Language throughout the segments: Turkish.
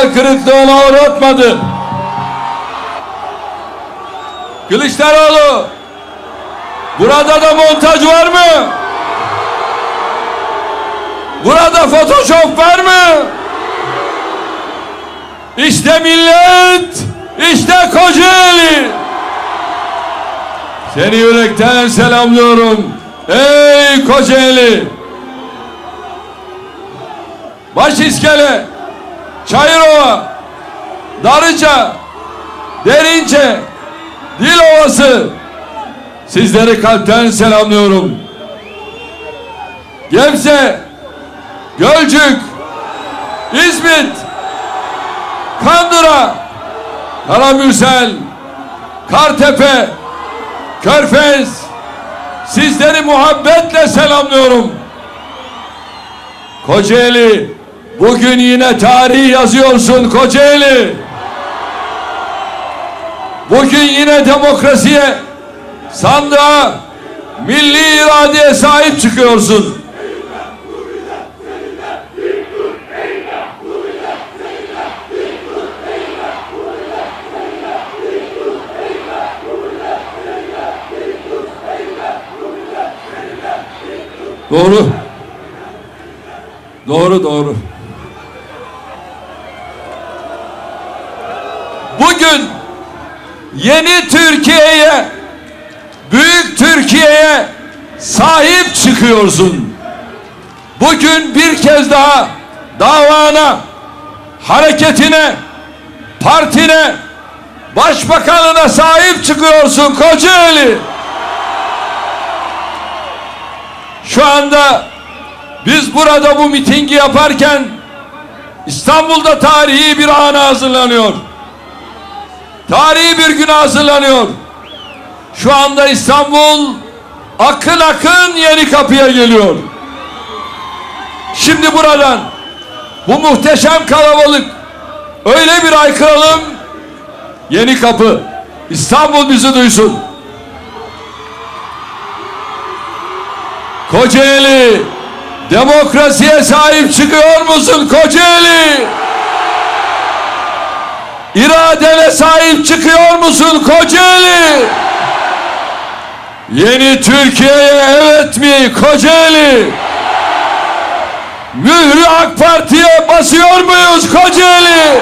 hayal kırıklığına uğratmadı. Kılıçdaroğlu burada da montaj var mı? Burada photoshop var mı? İşte millet, işte Kocaeli. Seni yürekten selamlıyorum. Ey Kocaeli. Başiskele, Çayırova, Darıca, Derince, Dilovası. Sizleri kalpten selamlıyorum. Gebze, Gölcük, İzmit, Kandıra, Karamürsel, Kartepe, Körfez, sizleri muhabbetle selamlıyorum. Kocaeli, bugün yine tarih yazıyorsun Kocaeli. Bugün yine demokrasiye, sandığa, milli iradeye sahip çıkıyorsun. Doğru. Doğru doğru. Bugün yeni Türkiye'ye, büyük Türkiye'ye sahip çıkıyorsun. Bugün bir kez daha davana, hareketine, partine, başbakanına sahip çıkıyorsun Kocaeli. Şu anda biz burada bu mitingi yaparken İstanbul'da tarihi bir ana hazırlanıyor. Tarihi bir güne hazırlanıyor. Şu anda İstanbul akın akın yeni kapıya geliyor. Şimdi buradan bu muhteşem kalabalık öyle bir aykıralım yeni kapı İstanbul bizi duysun. Kocaeli demokrasiye sahip çıkıyor musun Kocaeli? İradene sahip çıkıyor musun Kocaeli? Yeni Türkiye'ye evet mi Kocaeli? Mührü AK Parti'ye basıyor muyuz Kocaeli?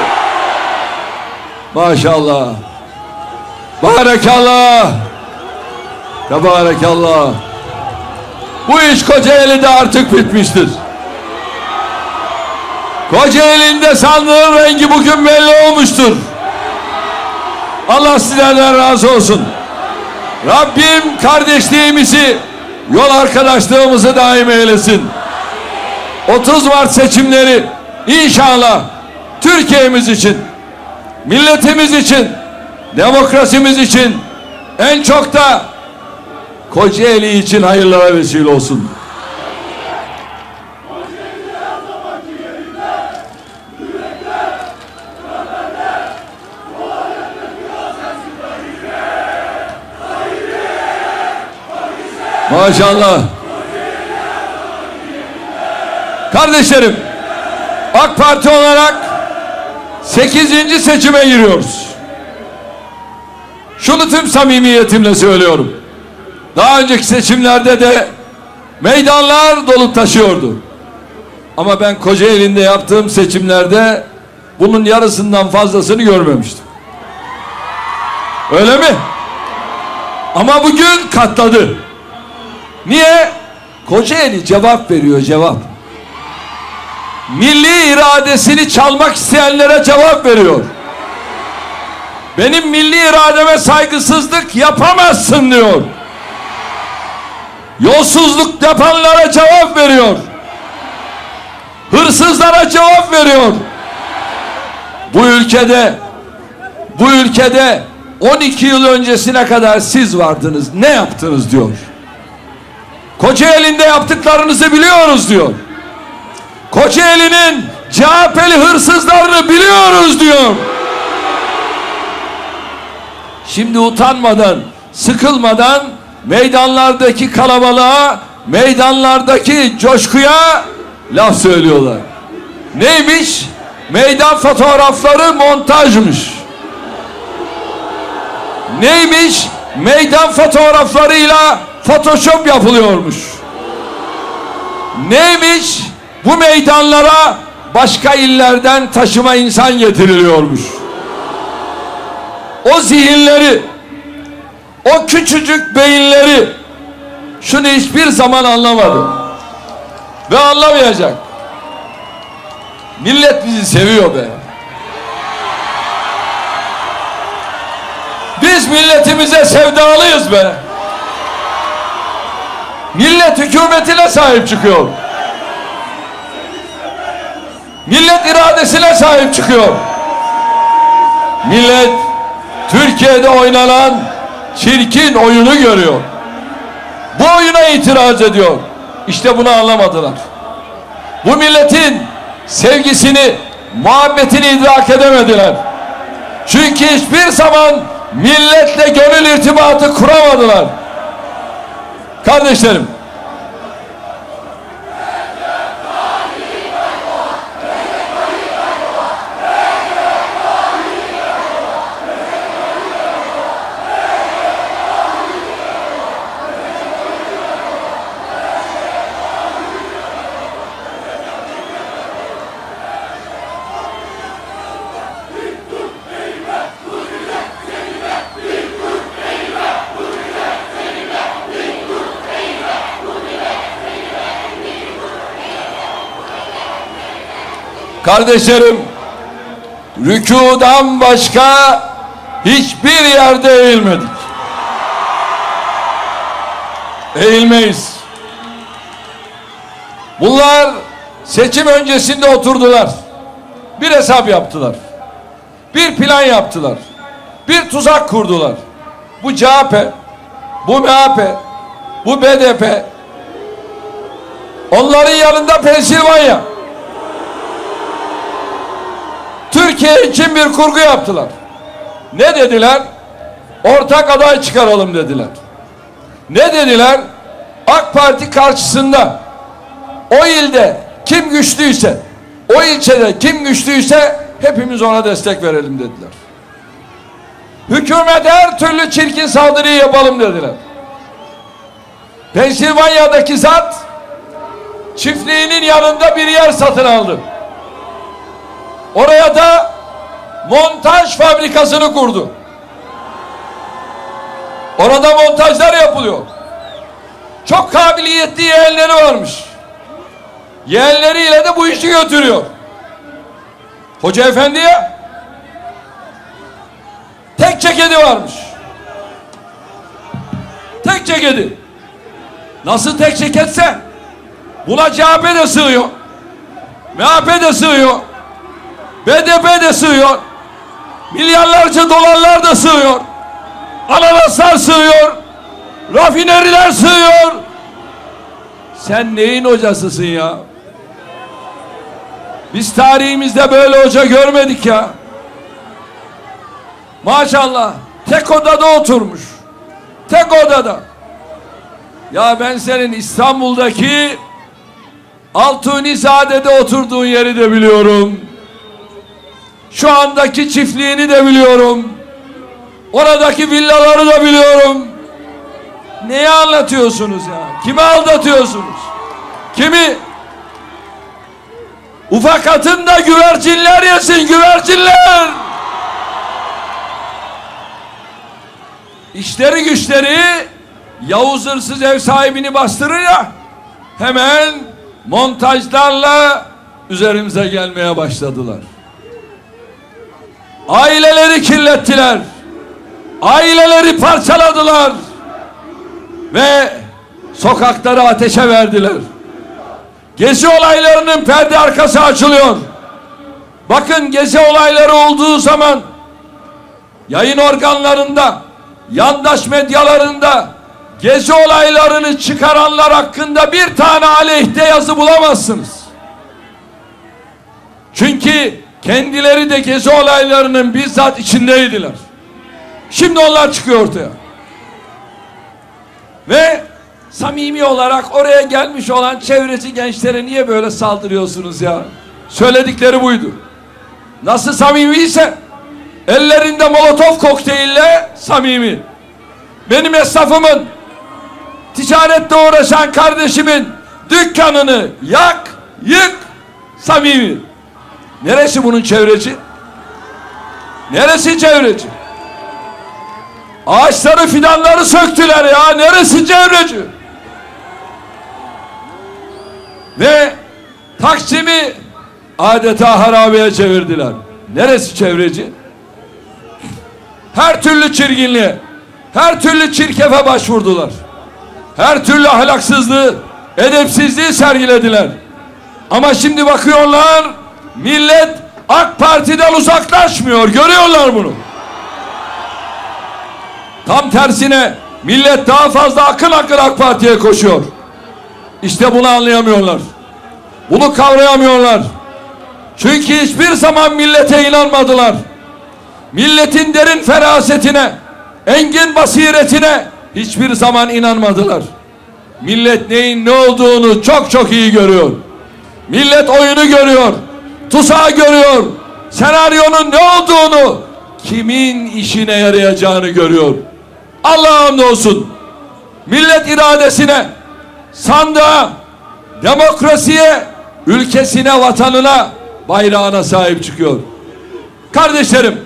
Maşallah. Barekallah. Tebarekallah. Bu iş Kocaeli'de artık bitmiştir. Kocaeli'nde sandığın rengi bugün belli olmuştur. Allah sizlerden razı olsun. Rabbim kardeşliğimizi, yol arkadaşlığımızı daim eylesin. 30 Mart seçimleri inşallah Türkiye'miz için, milletimiz için, demokrasimiz için en çok da Kocaeli için hayırlara vesile olsun. Maşallah. Kardeşlerim, AK Parti olarak 8. seçime giriyoruz. Şunu tüm samimiyetimle söylüyorum. Daha önceki seçimlerde de meydanlar dolup taşıyordu. Ama ben Kocaeli'nde yaptığım seçimlerde bunun yarısından fazlasını görmemiştim. Öyle mi? Ama bugün katladı. Niye? Kocaeli cevap veriyor cevap. Milli iradesini çalmak isteyenlere cevap veriyor. Benim milli irademe saygısızlık yapamazsın diyor. Yolsuzluk yapanlara cevap veriyor. Hırsızlara cevap veriyor. Bu ülkede bu ülkede 12 yıl öncesine kadar siz vardınız. Ne yaptınız diyor. Kocaeli'nde yaptıklarınızı biliyoruz diyor. Kocaeli'nin CHP'li hırsızlarını biliyoruz diyor. Şimdi utanmadan, sıkılmadan meydanlardaki kalabalığa, meydanlardaki coşkuya laf söylüyorlar. Neymiş? meydan fotoğrafları montajmış. Neymiş? Meydan fotoğraflarıyla Photoshop yapılıyormuş. Neymiş? Bu meydanlara başka illerden taşıma insan getiriliyormuş. O zihinleri, o küçücük beyinleri şunu hiçbir zaman anlamadı. Ve anlamayacak. Millet bizi seviyor be. Biz milletimize sevdalıyız be. Millet hükümetine sahip çıkıyor. Millet iradesine sahip çıkıyor. Millet Türkiye'de oynanan çirkin oyunu görüyor. Bu oyuna itiraz ediyor. İşte bunu anlamadılar. Bu milletin sevgisini, muhabbetini idrak edemediler. Çünkü hiçbir zaman milletle gönül irtibatı kuramadılar. Kardeşlerim, Kardeşlerim, rükudan başka hiçbir yerde eğilmedik. Eğilmeyiz. Bunlar seçim öncesinde oturdular. Bir hesap yaptılar. Bir plan yaptılar. Bir tuzak kurdular. Bu CHP, bu MHP, bu BDP, onların yanında Pensilvanya. Türkiye için bir kurgu yaptılar. Ne dediler? Ortak aday çıkaralım dediler. Ne dediler? AK Parti karşısında o ilde kim güçlüyse, o ilçede kim güçlüyse hepimiz ona destek verelim dediler. Hükümet her türlü çirkin saldırıyı yapalım dediler. Pensilvanya'daki zat çiftliğinin yanında bir yer satın aldı. Oraya da montaj fabrikasını kurdu. Orada montajlar yapılıyor. Çok kabiliyetli yeğenleri varmış. Yeğenleriyle de bu işi götürüyor. Hoca efendiye tek ceketi varmış. Tek ceketi. Nasıl tek ceketse buna CHP de sığıyor. MHP de sığıyor. BDP de sığıyor. Milyarlarca dolarlar da sığıyor. Ananaslar sığıyor. Rafineriler sığıyor. Sen neyin hocasısın ya? Biz tarihimizde böyle hoca görmedik ya. Maşallah. Tek odada oturmuş. Tek odada. Ya ben senin İstanbul'daki Altunizade'de oturduğun yeri de biliyorum. Şu andaki çiftliğini de biliyorum. Oradaki villaları da biliyorum. Neyi anlatıyorsunuz ya? Kimi aldatıyorsunuz? Kimi? Ufak atın da güvercinler yesin güvercinler. İşleri güçleri Yavuz hırsız ev sahibini bastırır ya hemen montajlarla üzerimize gelmeye başladılar. Aileleri kirlettiler. Aileleri parçaladılar. Ve sokakları ateşe verdiler. Gezi olaylarının perde arkası açılıyor. Bakın gezi olayları olduğu zaman yayın organlarında, yandaş medyalarında gezi olaylarını çıkaranlar hakkında bir tane aleyhte yazı bulamazsınız. Çünkü kendileri de gezi olaylarının bizzat içindeydiler. Şimdi onlar çıkıyor ortaya. Ve samimi olarak oraya gelmiş olan çevresi gençlere niye böyle saldırıyorsunuz ya? Söyledikleri buydu. nasıl samimiyse ellerinde molotof kokteylle samimi. Benim esnafımın ticarette uğraşan kardeşimin dükkanını yak, yık, samimi. Neresi bunun çevreci? Neresi çevreci? Ağaçları fidanları söktüler ya. Neresi çevreci? Ve Taksim'i adeta harabeye çevirdiler. Neresi çevreci? Her türlü çirginliğe, her türlü çirkefe başvurdular. Her türlü ahlaksızlığı, edepsizliği sergilediler. Ama şimdi bakıyorlar, millet AK Parti'den uzaklaşmıyor. Görüyorlar bunu. Tam tersine millet daha fazla akın akın AK Parti'ye koşuyor. İşte bunu anlayamıyorlar. Bunu kavrayamıyorlar. Çünkü hiçbir zaman millete inanmadılar. Milletin derin ferasetine, engin basiretine hiçbir zaman inanmadılar. Millet neyin ne olduğunu çok çok iyi görüyor. Millet oyunu görüyor. Tuzağı görüyor. Senaryonun ne olduğunu, kimin işine yarayacağını görüyor. Allah'ım olsun. Millet iradesine, sandığa, demokrasiye, ülkesine, vatanına, bayrağına sahip çıkıyor. Kardeşlerim,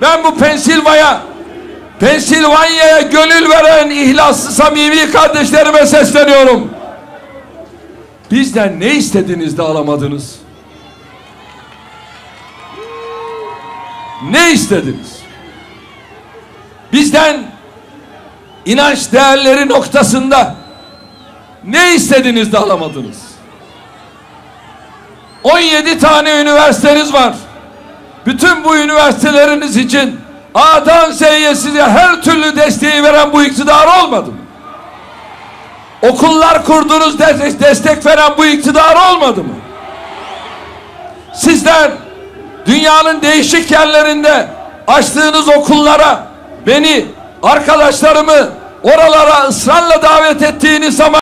ben bu Pensilvanya, Pensilvanya'ya gönül veren ihlaslı samimi kardeşlerime sesleniyorum. Bizden ne istediniz de alamadınız? Ne istediniz? Bizden inanç değerleri noktasında ne istediniz de alamadınız? 17 tane üniversiteniz var. Bütün bu üniversiteleriniz için A'dan Z'ye size her türlü desteği veren bu iktidar olmadı mı? Okullar kurdunuz destek veren bu iktidar olmadı mı? Sizler dünyanın değişik yerlerinde açtığınız okullara beni arkadaşlarımı oralara ısrarla davet ettiğiniz zaman